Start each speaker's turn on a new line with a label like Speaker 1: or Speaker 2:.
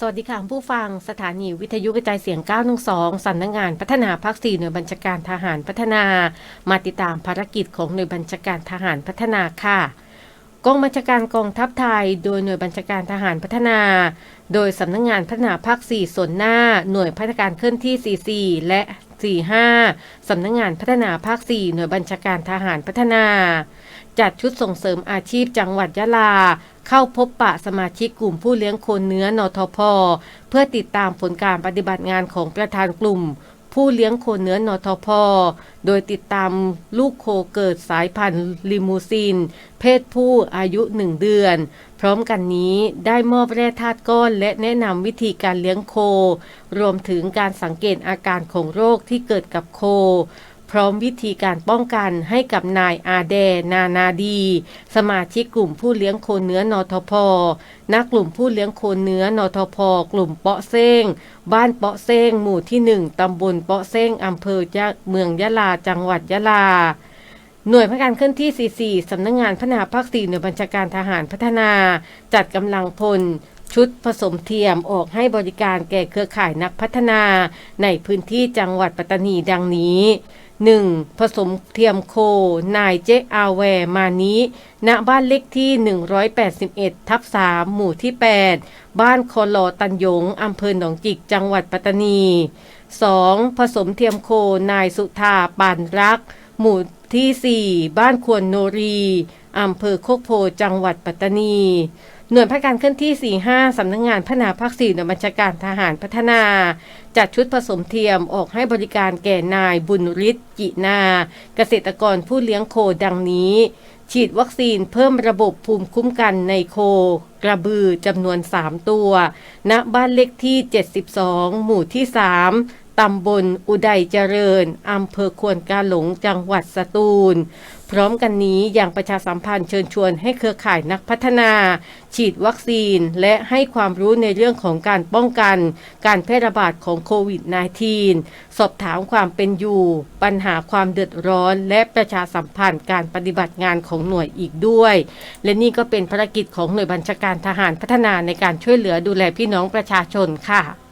Speaker 1: สวัสดีค่ะผู้ฟังสถานีวิทยุกระจายเสียง 912สำนักงานพัฒนาภาค 4 หน่วยบัญชาการทหารพัฒนา มาติดตามภารกิจของหน่วยบัญชาการทหารพัฒนาค่ะกองบัญชาการกองทัพไทย โดยหน่วยบัญชาการทหารพัฒนา โดยสำนักงานพัฒนาภาค 4 ส่วนหน้า หน่วยพัฒนาการเคลื่อนที่ 44 และ 45สำนักงานพัฒนาภาค 4 หน่วยบัญชาการทหารพัฒนา จัดชุดส่งเสริมอาชีพจังหวัดยะลา เข้าพบปะสมาชิกกลุ่มผู้เลี้ยงโคนเนื้อนทพ เพื่อติดตามผลการปฏิบัติงานของประธานกลุ่ม ผู้เลี้ยงโคเนื้อนทพ โดยติดตามลูกโคเกิดสายพันธุ์ลิมูซิน เพศผู้อายุ1เดือน พร้อมกันนี้ได้มอบแร่ธาตุก้อนและแนะนำวิธีการเลี้ยงโค รวมถึงการสังเกตอาการของโรคที่เกิดกับโค พร้อมวิธีการป้องกันให้กับนายอาแดนานาดี สมาชิกกลุ่มผู้เลี้ยงโคเนื้อนทพนักกลุ่มผู้เลี้ยงโคเนื้อนทพกลุ่มเปาะเซ้งบ้านเปาะเซ้งหมู่ที่ 1 ตำบลเปาะเซ้งอำเภอเมืองยะลาจังหวัดยะลาหน่วยพัฒการเคลื่อนที่ 44 สำนักงงานพัฒนาภาค 4 หน่วยบัญชาการทหารพัฒนา จัดกำลังพล ชุดผสมเทียมออกให้บริการแก่เครือข่ายนักพัฒนา ในพื้นที่จังหวัดปัตตานีดังนี้ 1. ผสมเทียมโค นายเจอาแวร์มานี้ ณ บ้านเลขที่ 181 ทับ 3 หมู่ที่ 8 บ้านคอลอตันยง อำเภอหนองจิก จังหวัดปัตตานี 2. ผสมเทียมโค นายสุธาปานรัก หมู่ที่ 4 บ้านควรโนรี อำเภอโคกโพ จังหวัดปัตตานี หน่วยพัฒการเคลื่อนที่ 45 สำนักงงานพัฒนาภาค 4 หน่วยบัญชาการทหารพัฒนา จัดชุดผสมเทียมออกให้บริการแก่นายบุญฤทธิ์กินา เกษตรกรผู้เลี้ยงโคดังนี้ ฉีดวัคซีนเพิ่มระบบภูมิคุ้มกันในโค กระบือจำนวน 3 ตัว ณ บ้านเลขที่ 72 หมู่ที่ 3 ตำบลอุดัยเจริญ อำเภอควนกาหลง จังหวัดสตูล พร้อมกันนี้อย่างประชาสัมพันธ์เชิญชวนให้เครือข่ายนักพัฒนา ฉีดวัคซีน และให้ความรู้ในเรื่องของการป้องกัน การแพร่ระบาดของโควิด -19 สอบถามความเป็นอยู่ ปัญหาความเดือดร้อน และประชาสัมพันธ์การปฏิบัติงานของหน่วยอีกด้วย และนี่ก็เป็นภารกิจของหน่วยบัญชาการทหารพัฒนาในการช่วยเหลือดูแลพี่น้องประชาชนค่ะ